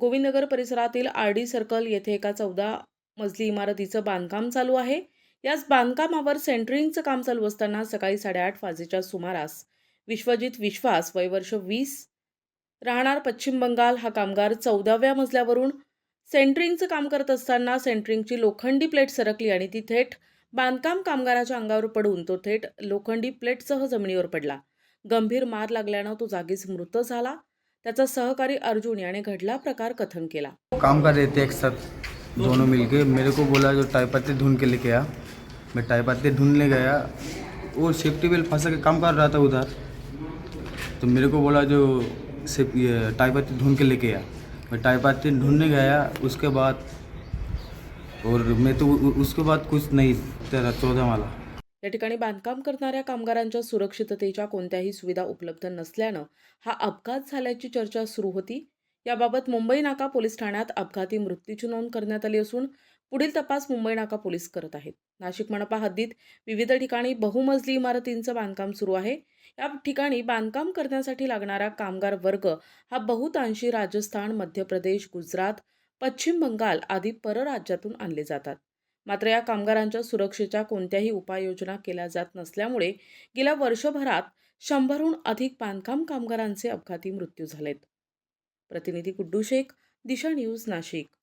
गोविंदनगर परिसरातील R D circle येथे एका चौदा मजली इमारतीचं बांधकाम चालू आहे. याच बांधकामावर सेंटरिंगचं काम चालू असताना सकाळी साडेआठ वाजेच्या सुमारास विश्वजित विश्वास वयवर्ष वीस राहणार पश्चिम बंगाल हा कामगार चौदाव्या मजल्यावरून सेंटरिंगचं काम करत असताना सेंटरिंगची लोखंडी प्लेट सरकली आणि ती थेट बांधकाम कामगाराच्या अंगावर पडून तो थेट लोखंडी प्लेटसह जमिनीवर पडला. गंभीर मार लागल्यानं तो जागीच मृत झाला. त्याचा सहकारी अर्जुन याने घडला प्रकार कथन केला. काम कर रहे थे एक साथ दोनों मिलके। मेरे को बोला जो टाई ढूंढ के लेके आ। मैं टाई ढूंढने गया। वो सेफ्टी बेल्ट फंसा के काम कर रहा था उधर। तो मेरे को बोला जो सेफ ये टाई ढूंढ के लेके आ। मैं टाई ढूंढने गया। उसके बाद और मैं तो उ- उसके बाद कुछ नहीं तेरा चौदह वाला या ठिकाणी बांधकाम करणाऱ्या कामगारांच्या सुरक्षिततेच्या कोणत्याही सुविधा उपलब्ध नसल्यानं हा अपघात झाल्याची चर्चा सुरू होती. याबाबत मुंबई नाका पोलीस ठाण्यात अपघाती मृत्यूची नोंद करण्यात आली असून पुढील तपास मुंबई नाका पोलीस करत आहेत. नाशिक मनपा हद्दीत विविध ठिकाणी बहुमजली इमारतींचं बांधकाम सुरू आहे. या ठिकाणी बांधकाम करण्यासाठी लागणारा कामगार वर्ग हा बहुतांशी राजस्थान मध्य प्रदेश गुजरात पश्चिम बंगाल आदी परराज्यातून आणले जातात. मात्र या कामगारांच्या सुरक्षेच्या कोणत्याही उपाययोजना केल्या जात नसल्यामुळे गेल्या वर्षभरात शंभरहून अधिक बांधकाम कामगारांचे अपघाती मृत्यू झालेत. प्रतिनिधी गुड्डू शेख दिशा न्यूज नाशिक.